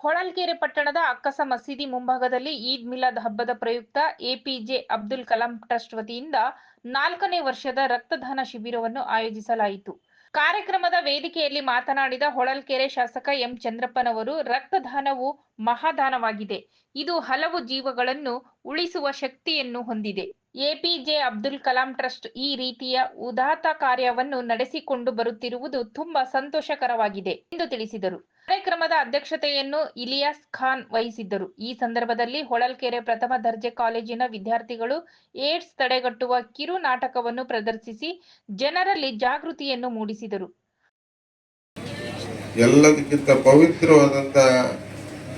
ಹೊಳಲ್ಕೆರೆ ಪಟ್ಟಣದ ಅಕ್ಕಸ ಮಸೀದಿ ಮುಂಭಾಗದಲ್ಲಿ ಈದ್ ಮಿಲಾದ್ ಹಬ್ಬದ ಪ್ರಯುಕ್ತ ಎಪಿಜೆ ಅಬ್ದುಲ್ ಕಲಾಂ ಟ್ರಸ್ಟ್ ವತಿಯಿಂದ ನಾಲ್ಕನೇ ವರ್ಷದ ರಕ್ತದಾನ ಶಿಬಿರವನ್ನು ಆಯೋಜಿಸಲಾಯಿತು. ಕಾರ್ಯಕ್ರಮದ ವೇದಿಕೆಯಲ್ಲಿ ಮಾತನಾಡಿದ ಹೊಳಲ್ಕೆರೆ ಶಾಸಕ ಎಂ ಚಂದ್ರಪ್ಪನವರು, ರಕ್ತದಾನವು ಮಹಾದಾನವಾಗಿದೆ. ಇದು ಹಲವು ಜೀವಗಳನ್ನು ಉಳಿಸುವ ಶಕ್ತಿಯನ್ನು ಹೊಂದಿದೆ. ಎಪಿಜೆ ಅಬ್ದುಲ್ ಕಲಾಂ ಟ್ರಸ್ಟ್ ಈ ರೀತಿಯ ಉದಾತ್ತ ಕಾರ್ಯವನ್ನು ನಡೆಸಿಕೊಂಡು ಬರುತ್ತಿರುವುದು ತುಂಬಾ ಸಂತೋಷಕರವಾಗಿದೆ ಎಂದು ತಿಳಿಸಿದರು. ಕಾರ್ಯಕ್ರಮದ ಅಧ್ಯಕ್ಷತೆಯನ್ನು ಇಲಿಯಾಸ್ ಖಾನ್ ವಹಿಸಿದ್ದರು. ಈ ಸಂದರ್ಭದಲ್ಲಿ ಹೊಳಲ್ಕೆರೆ ಪ್ರಥಮ ದರ್ಜೆ ಕಾಲೇಜಿನ ವಿದ್ಯಾರ್ಥಿಗಳು ಏಡ್ಸ್ ತಡೆಗಟ್ಟುವ ಕಿರು ನಾಟಕವನ್ನು ಪ್ರದರ್ಶಿಸಿ ಜನರಲ್ಲಿ ಜಾಗೃತಿಯನ್ನು ಮೂಡಿಸಿದರು. ಎಲ್ಲದಕ್ಕಿಂತ ಪವಿತ್ರವಾದಂತಹ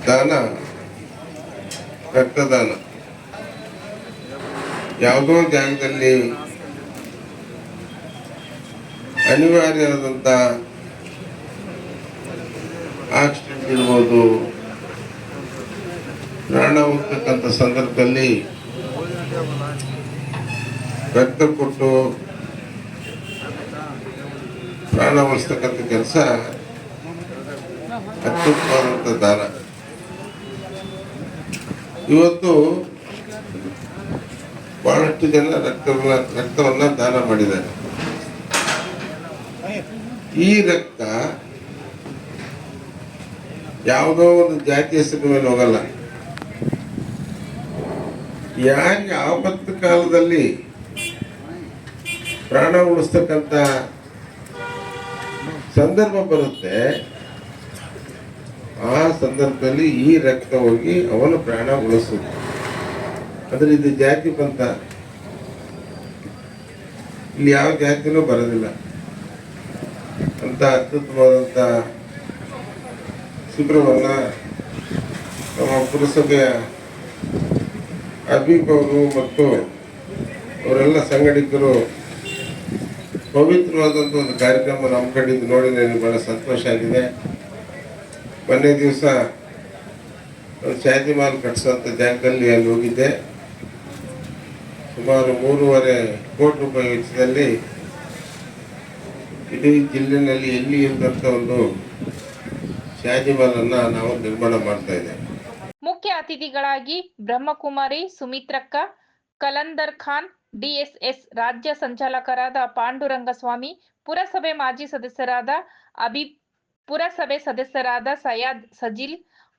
ದಾನ ರಕ್ತದಾನ. ಯಾವುದೋ ಜಾಗದಲ್ಲಿ ಅನಿವಾರ್ಯವಾದಂಥ ಆಕ್ಸಿಡೆಂಟ್ ಇರ್ಬೋದು. ಪ್ರಾಣ ಹೋಗ್ತಕ್ಕಂಥ ಸಂದರ್ಭದಲ್ಲಿ ರಕ್ತ ಕೊಟ್ಟು ಪ್ರಾಣ ಉಳಿಸ್ತಕ್ಕಂಥ ಕೆಲಸ ಅತ್ಯುತ್ತಮವಾದಂಥ ದಾನ ಇವತ್ತು ಬಹಳಷ್ಟು ಜನ ರಕ್ತವನ್ನ ರಕ್ತವನ್ನ ದಾನ ಮಾಡಿದ್ದಾರೆ. ಈ ರಕ್ತ ಯಾವುದೋ ಒಂದು ಜಾತಿ ಹೆಸರಿನ ಮೇಲೆ ಹೋಗಲ್ಲ. ಯಾರಿಗೆ ಆಪತ್ತು ಕಾಲದಲ್ಲಿ ಪ್ರಾಣ ಉಳಿಸ್ತಕ್ಕಂಥ ಸಂದರ್ಭ ಬರುತ್ತೆ, ಆ ಸಂದರ್ಭದಲ್ಲಿ ಈ ರಕ್ತ ಹೋಗಿ ಅವನು ಪ್ರಾಣ ಉಳಿಸುದು ಅಂದ್ರೆ ಇದು ಜಾತಿ ಪಂಥ. ಇಲ್ಲಿ ಯಾವ ಜಾತಿನೂ ಬರೋದಿಲ್ಲ. ಅಂತ ಅತ್ಯುತ್ತಮವಾದಂಥ ಶಿಬಿರವನ್ನು ನಮ್ಮ ಪುರಸಭೆಯ ಅಬೀಬ್ ಅವರು ಮತ್ತು ಅವರೆಲ್ಲ ಸಂಘಟಕರು ಪವಿತ್ರವಾದಂಥ ಒಂದು ಕಾರ್ಯಕ್ರಮ ನಮ್ಮ ಕಡೆಯಿಂದ ನೋಡಿ ನನಗೆ ಬಹಳ ಸಂತೋಷ ಆಗಿದೆ. ಮೊನ್ನೆ ದಿವಸ ಒಂದು ಶಾದಿ ಮಾಲ್ ಕಟ್ಟಿಸುವಂಥ ಜಾಗದಲ್ಲಿ ಅಲ್ಲಿ ಹೋಗಿದ್ದೆ. ಸುಮಾರು ಮೂರುವರೆ ಕೋಟಿ ರೂಪಾಯಿ ವೆಚ್ಚದಲ್ಲಿ ಇಡೀ ಜಿಲ್ಲೆನಲ್ಲಿ ಎಲ್ಲಿ ಇರತಕ್ಕ ಒಂದು ಶಾಜಿಮಾಲನ್ನ ನಾವು ನಿರ್ಮಾಣ ಮಾಡ್ತಾ ಇದ್ದೇವೆ. ಮುಖ್ಯ ಅತಿಥಿಗಳಾಗಿ ಬ್ರಹ್ಮಕುಮಾರಿ ಸುಮಿತ್ರಕ್ಕ, ಕಲಂದರ್ ಖಾನ್, ಡಿಎಸ್ಎಸ್ ರಾಜ್ಯ ಸಂಚಾಲಕರಾದ ಪಾಂಡುರಂಗಸ್ವಾಮಿ, ಪುರಸಭೆ ಮಾಜಿ ಸದಸ್ಯರಾದ ಅಭಿ, ಪುರಸಭೆ ಸದಸ್ಯರಾದ ಸಯಾದ್ ಸಜಿಲ್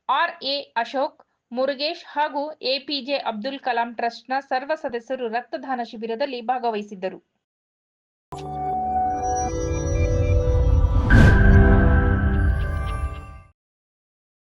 ಆರ್ ಎ ಅಶೋಕ್ ಮುರುಗೇಶ್ ಹಾಗೂ ಎಪಿಜೆ ಅಬ್ದುಲ್ ಕಲಾಂ ಟ್ರಸ್ಟ್ನ ಸರ್ವ ಸದಸ್ಯರು ರಕ್ತದಾನ ಶಿಬಿರದಲ್ಲಿ ಭಾಗವಹಿಸಿದ್ದರು.